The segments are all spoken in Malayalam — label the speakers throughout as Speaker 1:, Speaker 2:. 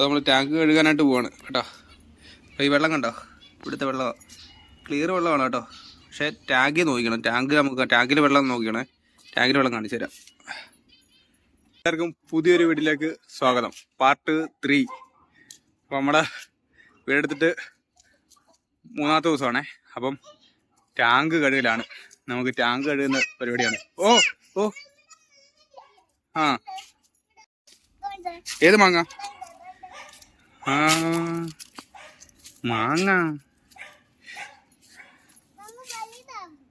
Speaker 1: അപ്പോൾ നമ്മൾ ടാങ്ക് കഴുകാനായിട്ട് പോവാണ് കേട്ടോ. അപ്പോൾ ഈ വെള്ളം കണ്ടോ? ഇവിടുത്തെ വെള്ളം ക്ലിയർ വെള്ളമാണ് കേട്ടോ. പക്ഷേ ടാങ്കിൽ നോക്കിക്കണം. ടാങ്ക് നമുക്ക് ടാങ്കിൽ വെള്ളം നോക്കിക്കണേ ടാങ്കിൽ വെള്ളം കാണിച്ചു തരാം. എല്ലാവർക്കും പുതിയൊരു വീട്ടിലേക്ക് സ്വാഗതം. പാർട്ട് ത്രീ അപ്പോൾ നമ്മുടെ വീടെടുത്തിട്ട് മൂന്നാമത്തെ ദിവസമാണേ. അപ്പം ടാങ്ക് കഴുകലാണ്. നമുക്ക് ടാങ്ക് കഴുകുന്ന പരിപാടിയാണ്. ഓ ഓ. ആ. ഏത് മാങ്ങ? ആ മാങ്ങ.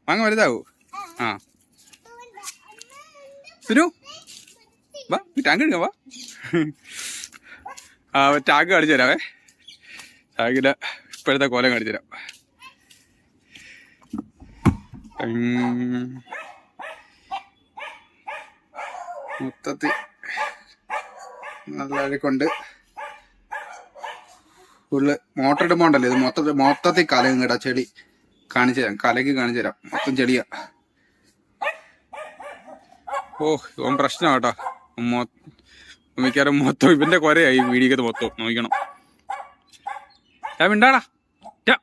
Speaker 1: മാങ്ങ വലുതാവൂ? ആ. സുരു വാ ഈ ടാങ്ക് എടുക്കാം വാ. ആ ടാങ്ക് കാണിച്ചു തരാവേ. ടാങ്കിന്റെ ഇപ്പോഴത്തെ കോലം കാണിച്ചു തരാം. മൊത്തത്തിൽ നല്ല അഴുക്കുണ്ട്. ഫുള്ള് മോട്ടർ ഇടുമ്പോ ഉണ്ടല്ലോ ഇത് മൊത്തത്തിൽ മൊത്തത്തിൽ കലയും കേട്ടോ ചെടി. കാണിച്ചു തരാം കലക്ക് കാണിച്ചു തരാം മൊത്തം ചെടിയാ. ഓ ഇവൻ പ്രശ്ന കേട്ടോ. മിക്കവാറും മൊത്തം ഇവന്റെ കൊരയായി വീടിക്കത് മൊത്തം നോക്കണം. ഞാൻ മിണ്ടാടാ. ടാ.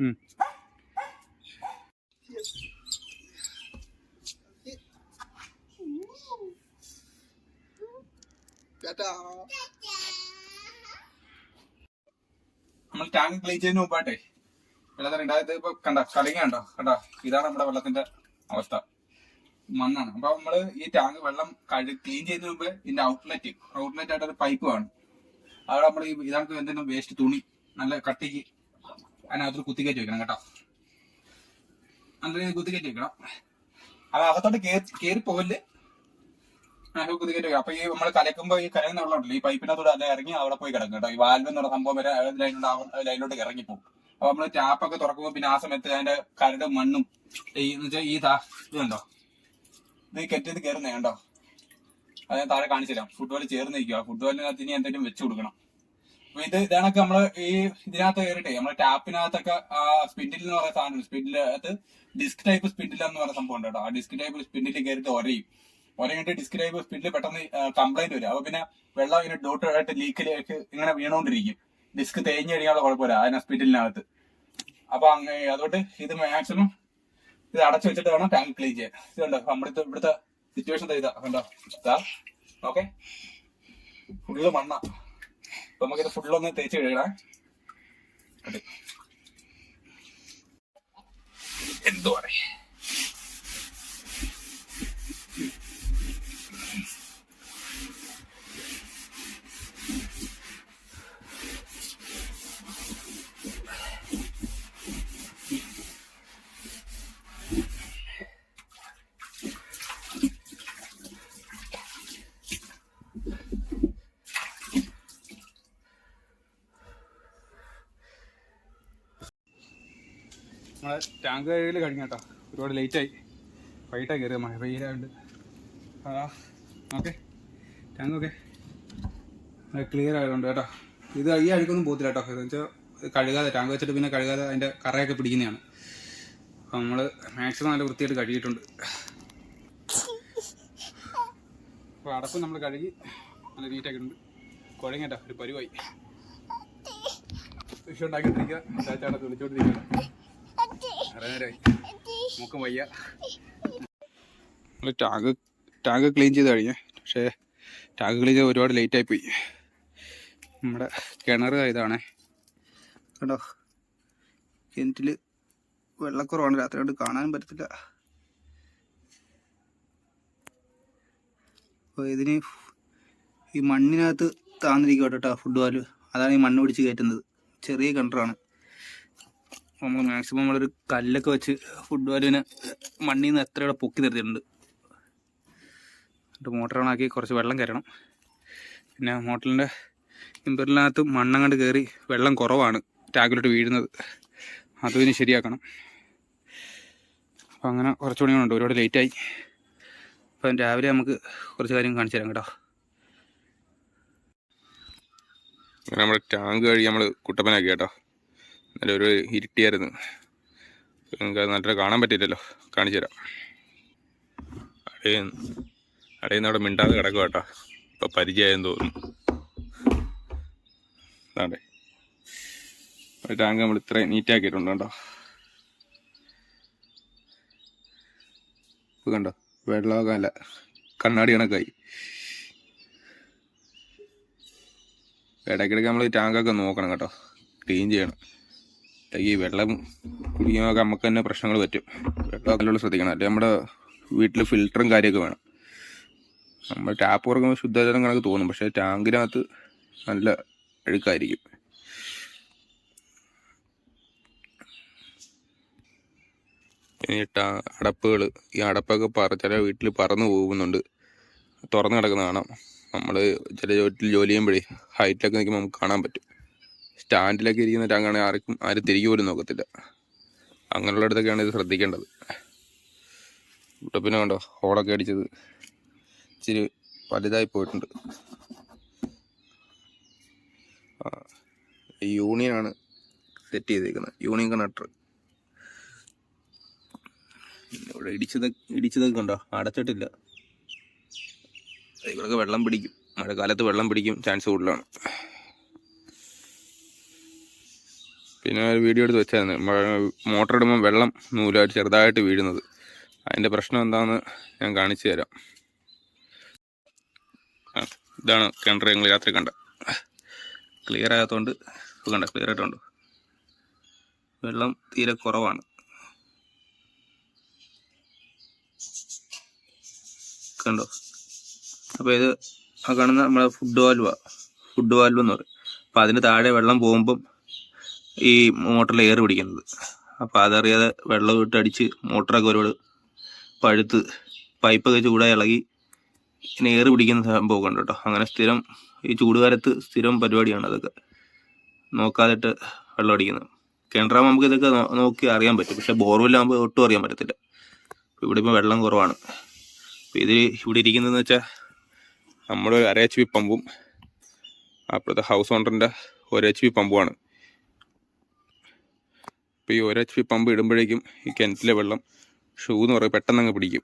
Speaker 1: ഉം. നമ്മൾ ടാങ്ക് ക്ലീൻ ചെയ്യുന്ന മുമ്പാട്ടെ വെള്ളത്തിന് ഉണ്ടായത് ഇപ്പൊ കണ്ട കളിങ്ങ കണ്ടോ? കണ്ടോ ഇതാണ് നമ്മുടെ വെള്ളത്തിന്റെ അവസ്ഥ. മണ്ണാണ്. അപ്പൊ നമ്മൾ ഈ ടാങ്ക് വെള്ളം കഴു ക്ലീൻ ചെയ്യുന്ന മുമ്പ് ഇതിന്റെ ഔട്ട്ലെറ്റ് ഔട്ട്ലെറ്റ് ആയിട്ട് ഒരു പൈപ്പ് വേണം അവിടെ നമ്മൾ ഈ ഇതാണ് എന്തെങ്കിലും വേസ്റ്റ് തുണി നല്ല കട്ടിക്ക് അതിനകത്ത് കുത്തിക്കയറ്റി വെക്കണം കേട്ടോ. നല്ല കുത്തിക്കയറ്റി വെക്കണം. അത് അകത്തോട്ട് കേറി പോകല്ലേ പോകൽ കുത്തിക്കയറ്റി വെക്കണം അപ്പൊ ഈ നമ്മൾ കലക്കുമ്പോ ഈ കലങ്ങുന്ന വെള്ളം ഉണ്ടല്ലോ ഈ പൈപ്പിനകത്തൂടെ അല്ല ഇറങ്ങി അവിടെ പോയി കിടക്കും കേട്ടോ. ഈ വാൽവ് എന്നുള്ള സംഭവം വരെ ലൈനിലോട്ട് ലൈനിലോട്ട് ഇറങ്ങിപ്പോകും അപ്പൊ നമ്മൾ ടാപ്പൊക്കെ തുറക്കുമ്പോ പിന്നെ ആ സമയത്ത് അതിന്റെ കരടും മണ്ണും ഈ എന്ന് വെച്ചാൽ ഈ താ ഇത് ഈ കെട്ടിയത് കയറുന്നേ കണ്ടോ? അത് ഞാൻ താഴെ കാണിച്ചു തരാം. ഫുട്ബോൾ ചേർന്ന് നിൽക്കുക. ഫുട്ബോളിനകത്ത് ഇനി എന്തെങ്കിലും വെച്ചു കൊടുക്കണം. അപ്പൊ ഇത് ഇതാണൊക്കെ നമ്മൾ ഈ ഇതിനകത്ത് കയറിട്ടെ നമ്മളെ ടാപ്പിനകത്തൊക്കെ സ്പിൻഡിൽ എന്ന് പറയുന്ന സാധനം സ്പിൻഡിലകത്ത് ഡിസ്ക് ടൈപ്പ് സ്പിൻഡിൽ എന്ന് പറയുന്ന സംഭവം ഉണ്ട് കേട്ടോ. ആ ഡിസ്ക് ടൈപ്പ് സ്പിൻഡിൽ കയറിയിട്ട് ഒരയും. ഒരങ്ങിട്ട് ഡിസ്ക് സ്പീഡിൽ പെട്ടെന്ന് കംപ്ലൈന്റ് വരും. അപ്പൊ പിന്നെ വെള്ളം ഇങ്ങനെ ഡോട്ട് ആയിട്ട് ലീക്കിലേക്ക് ഇങ്ങനെ വീണുകൊണ്ടിരിക്കും ഡിസ്ക് തേഞ്ഞ് കഴിഞ്ഞാൽ കുഴപ്പമില്ല. അതിനാ സ്പീഡിനകത്ത് അപ്പൊ അങ്ങനെ അതുകൊണ്ട് ഇത് മാക്സിമം ഇത് അടച്ചു വെച്ചിട്ട് വേണം ടാങ്ക് ക്ലീൻ ചെയ്യാൻ. ഇതുണ്ടോ നമ്മുടെ ഇവിടുത്തെ സിറ്റുവേഷൻ ഇതാ. കണ്ടോ? ഓക്കെ. ഫുള്ള് മണ്ണ. അപ്പൊ നമുക്കിത് ഫുള്ളൊന്ന് തേച്ച് കഴുകണേ. എന്തോ പറയാ നമ്മളെ ടാങ്ക് കഴുകൽ കഴിഞ്ഞ കേട്ടോ ഒരുപാട് ലേറ്റായി വൈകിട്ടായി കയറിയത് മഴ വെയിലാണ്ട് ആ ഓക്കെ ടാങ്ക് ഓക്കെ ക്ലിയർ ആയതുകൊണ്ട് കേട്ടോ. ഇത് ഈ അഴുക്കൊന്നും പോകത്തില്ല കേട്ടോ. എന്ന് വെച്ചാൽ കഴുകാതെ ടാങ്ക് വെച്ചിട്ട് പിന്നെ കഴുകാതെ അതിന്റെ കറയൊക്കെ പിടിക്കുന്നതാണ്. അപ്പം നമ്മൾ മാക്സിമം നല്ല വൃത്തിയായിട്ട് കഴുകിയിട്ടുണ്ട്. അപ്പോൾ അടപ്പ് നമ്മൾ കഴുകി നല്ല നീറ്റാക്കിയിട്ടുണ്ട് കുഴങ്ങേട്ടാ ഒരു പരിവായി. വിഷുണ്ടാക്കിട്ടിരിക്കുക ചാച്ചാടെ വിളിച്ചോണ്ടിരിക്കുക ടാങ്ക് ടാങ്ക് ക്ലീൻ ചെയ്ത് കഴിഞ്ഞേ. പക്ഷേ ടാഗ് ക്ലീൻ ചെയ്ത് ഒരുപാട് ലേറ്റ് ആയി പോയി. നമ്മുടെ കിണർ ഇതാണേ. കണ്ടോ? കിണറ്റിൽ വെള്ളക്കുറവാണ്. രാത്രി കൊണ്ട് കാണാനും പറ്റത്തില്ല. അപ്പോൾ ഇതിന് ഈ മണ്ണിനകത്ത് താന്നിരിക്കും കേട്ടോ ഫുഡ് വാൽ അതാണ് ഈ മണ്ണ് പിടിച്ച് കയറ്റുന്നത്. ചെറിയ കിണറാണ്. നമ്മൾ മാക്സിമം നമ്മളൊരു കല്ലൊക്കെ വെച്ച് ഫുഡ് വാലിനെ മണ്ണിൽ നിന്ന് എത്രയോടെ പൊക്കി നിർത്തിയിട്ടുണ്ട്. എന്നിട്ട് മോട്ടർ ഓണാക്കി കുറച്ച് വെള്ളം കയറണം. പിന്നെ മോട്ടറിന്റെ ഇമ്പറിനകത്ത് മണ്ണങ്ങണ്ട് കയറി വെള്ളം കുറവാണ് ടാങ്കിലോട്ട് വീഴുന്നത്. അതും ഇനി ശരിയാക്കണം. അപ്പോൾ അങ്ങനെ കുറച്ച് പണികളുണ്ട് ഒരുപാട് ലേറ്റായി അപ്പം രാവിലെ നമുക്ക് കുറച്ച് കാര്യം കാണിച്ചു തരാം കേട്ടോ.
Speaker 2: അങ്ങനെ നമ്മൾ ടാങ്ക് കഴുകി നമ്മൾ കുട്ടപ്പനാക്കി കേട്ടോ. എന്നാലും ഒരു ഇരുട്ടിയായിരുന്നു. നിങ്ങൾക്ക് അത് നല്ലത് കാണാൻ പറ്റില്ലല്ലോ കാണിച്ചു തരാം. അടയും അടയുന്ന അവിടെ മിണ്ടാതെ കിടക്കുക കേട്ടോ. ഇപ്പം പരിചയമായെന്ന് തോന്നുന്നു.
Speaker 1: അതാണ്ടേ ഒരു ടാങ്ക് നമ്മൾ ഇത്രയും നീറ്റാക്കിയിട്ടുണ്ട് കേട്ടോ കണ്ടോ? വെള്ളമൊക്കെ കണ്ണാടി കണക്കായി. ഇടയ്ക്കിടയ്ക്ക് നമ്മൾ ടാങ്കൊക്കെ നോക്കണം കേട്ടോ. ക്ലീൻ ചെയ്യണം. ഈ വെള്ളം കുടിക്കുമ്പോൾ നമുക്ക് തന്നെ പ്രശ്നങ്ങൾ പറ്റും. വെള്ളം അതിലുള്ള ശ്രദ്ധിക്കണം. അല്ലെങ്കിൽ നമ്മുടെ വീട്ടിൽ ഫിൽറ്ററും കാര്യമൊക്കെ വേണം. നമ്മൾ ടാപ്പ് തുറക്കുമ്പോൾ ശുദ്ധജലം കണക്ക് തോന്നും. പക്ഷേ ടാങ്കിനകത്ത് നല്ല അഴുക്കായിരിക്കും. ഇനി അടപ്പുകൾ ഈ അടപ്പൊക്കെ പറ ചില വീട്ടിൽ പറന്നു പോകുന്നുണ്ട്. തുറന്നു കിടക്കുന്ന കാണാം നമ്മൾ ചില വീട്ടിൽ ജോലി ചെയ്യുമ്പോഴേ ഹൈറ്റിലൊക്കെ നിൽക്കുമ്പോൾ നമുക്ക് കാണാൻ പറ്റും. സ്റ്റാൻഡിലൊക്കെ ഇരിക്കുന്ന ടാങ്കാണ് ആർക്കും ആരും തിരികെ പോലും നോക്കത്തില്ല. അങ്ങനെയുള്ളിടത്തൊക്കെയാണ് ഇത് ശ്രദ്ധിക്കേണ്ടത്. ഇവിടെ പിന്നെ കണ്ടോ ഹോളൊക്കെ അടിച്ചത്. ഇച്ചിരി വലുതായി പോയിട്ടുണ്ട്. യൂണിയനാണ് സെറ്റ് ചെയ്തേക്കുന്നത്. Union connector. ഇവിടെ ഇടിച്ചത് ഇടിച്ചതൊക്കെ കണ്ടോ? അടച്ചിട്ടില്ല. ഇവിടെയൊക്കെ വെള്ളം പിടിക്കും. മഴക്കാലത്ത് വെള്ളം പിടിക്കും. ചാൻസ് കൂടുതലാണ്. പിന്നെ ഒരു വീഡിയോ എടുത്ത് വെച്ചായിരുന്നു. മോട്ടർ ഇടുമ്പോൾ വെള്ളം നൂലായിട്ട് ചെറുതായിട്ട് വീഴുന്നത്. അതിന്റെ പ്രശ്നം എന്താണെന്ന് ഞാൻ കാണിച്ചു തരാം. ഇതാണ് കിണർ ഞങ്ങൾ രാത്രി കണ്ട. ക്ലിയർ ആയതുകൊണ്ട് ഇപ്പോൾ കണ്ട ക്ലിയർ ആയിട്ടുണ്ട്. വെള്ളം തീരെ കുറവാണ്. കണ്ടോ? അപ്പോൾ ഇത് ആ കാണുന്ന നമ്മുടെ ഫുഡ് വാൽവ ഫുഡ് വാൽവ് എന്ന് പറയും. അപ്പോൾ അതിന് താഴെ വെള്ളം പോകുമ്പം ഈ മോട്ടറിൽ എയർ പിടിക്കുന്നത്. അപ്പോൾ അതറിയാതെ വെള്ളം ഇട്ട് അടിച്ച് മോട്ടറൊക്കെ ഒരുപാട് പഴുത്ത് പൈപ്പൊക്കെ ചൂടായി ഇളകി ഇങ്ങനെ എയർ പിടിക്കുന്ന സംഭവമൊക്കെ ഉണ്ട് കേട്ടോ. അങ്ങനെ സ്ഥിരം ഈ ചൂടുകാലത്ത് സ്ഥിരം പരിപാടിയാണ് അതൊക്കെ. നോക്കാതിട്ട് വെള്ളം അടിക്കുന്നത്. കിണറാകുമ്പോൾ നമുക്ക് ഇതൊക്കെ നോക്കി അറിയാൻ പറ്റും. പക്ഷേ ബോർവെല്ലാകുമ്പോൾ ഒട്ടും അറിയാൻ പറ്റത്തില്ല. ഇവിടെ ഇപ്പോൾ വെള്ളം കുറവാണ്. അപ്പോൾ ഇത് ഇവിടെ ഇരിക്കുന്നതെന്ന് വെച്ചാൽ നമ്മുടെ ഒരു അര എച്ച് പി പമ്പും അപ്പോഴത്തെ ഹൗസ് ഓണറിന്റെ ഒരു എച്ച് പി പമ്പുമാണ് ഇപ്പോൾ ഈ ഒരു എച്ച് പി പമ്പ് ഇടുമ്പോഴേക്കും ഈ കിണറ്റിലെ വെള്ളം ഷൂ എന്ന് പറയും പെട്ടെന്ന് അങ്ങ് പിടിക്കും.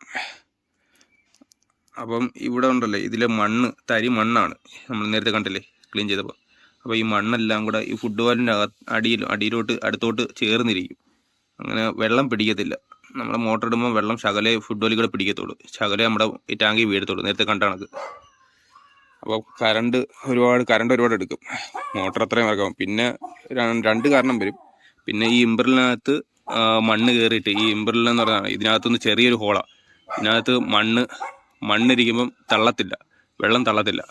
Speaker 1: അപ്പം ഇവിടെ ഉണ്ടല്ലോ ഇതിലെ മണ്ണ് തരി മണ്ണാണ്. നമ്മൾ നേരത്തെ കണ്ടല്ലേ ക്ലീൻ ചെയ്തപ്പോൾ അപ്പോൾ ഈ മണ്ണെല്ലാം കൂടെ ഈ ഫുഡ് വാലിന്റെ അടിയിൽ അടിയിലോട്ട് അടുത്തോട്ട് ചേർന്നിരിക്കും. അങ്ങനെ വെള്ളം പിടിക്കത്തില്ല. നമ്മുടെ മോട്ടർ ഇടുമ്പോൾ വെള്ളം ശകലേ ഫുഡ് വാലിൽ കൂടെ പിടിക്കത്തുള്ളൂ. ശകലേ നമ്മുടെ ഈ ടാങ്കിൽ വീഴത്തുള്ളൂ. നേരത്തെ കണ്ട കണക്ക് അപ്പോൾ കറണ്ട് ഒരുപാട് കറണ്ട് ഒരുപാട് എടുക്കും. മോട്ടർ അത്രയും ഇറക്കാം. പിന്നെ രണ്ട് കാരണം വരും. പിന്നെ ഈ ഇമ്പ്രലിനകത്ത് മണ്ണ് കയറിയിട്ട് ഈ ഇമ്പറിൽ എന്ന് ഇതിനകത്തുനിന്ന് ചെറിയൊരു ഹോളാണ് ഇതിനകത്ത് മണ്ണ് മണ്ണിരിക്കുമ്പം തള്ളത്തില്ല. വെള്ളം തള്ളത്തില്ല.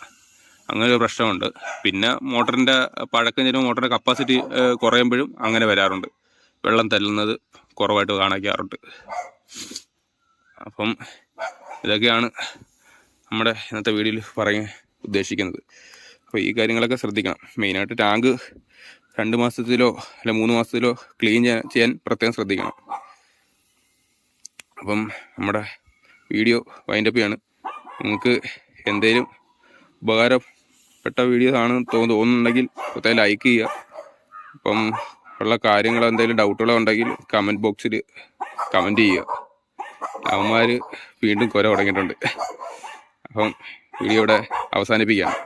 Speaker 1: അങ്ങനെ ഒരു പ്രശ്നമുണ്ട്. പിന്നെ മോട്ടറിന്റെ പഴക്കം ചെല്ലുമ്പോൾ മോട്ടറിന്റെ കപ്പാസിറ്റി കുറയുമ്പോഴും അങ്ങനെ വരാറുണ്ട്. വെള്ളം തല്ലുന്നത് കുറവായിട്ട് കാണിക്കാറുണ്ട്. അപ്പം ഇതൊക്കെയാണ് നമ്മുടെ ഇന്നത്തെ വീഡിയോയിൽ പറയാൻ ഉദ്ദേശിക്കുന്നത്. അപ്പോൾ ഈ കാര്യങ്ങളൊക്കെ ശ്രദ്ധിക്കണം. മെയിനായിട്ട് ടാങ്ക് രണ്ട് മാസത്തിലോ അല്ല മൂന്ന് മാസത്തിലോ ക്ലീൻ ചെയ്യാൻ പ്രത്യേകം ശ്രദ്ധിക്കണം. അപ്പം നമ്മുടെ വീഡിയോ വൈൻഡപ്പ് ചെയ്യാണ്. നിങ്ങൾക്ക് എന്തെങ്കിലും ഉപകാരപ്പെട്ട വീഡിയോ ആണ് തോന്നു തോന്നുന്നുണ്ടെങ്കിൽ പ്രത്യേകം ലൈക്ക് ചെയ്യുക. അപ്പം ഉള്ള കാര്യങ്ങൾ എന്തെങ്കിലും ഡൗട്ടുകളോ ഉണ്ടെങ്കിൽ കമന്റ് ബോക്സിൽ കമന്റ് ചെയ്യുക. അവന്മാർ വീണ്ടും കുര തുടങ്ങിയിട്ടുണ്ട്. അപ്പം വീഡിയോ ഇവിടെ അവസാനിപ്പിക്കുകയാണ്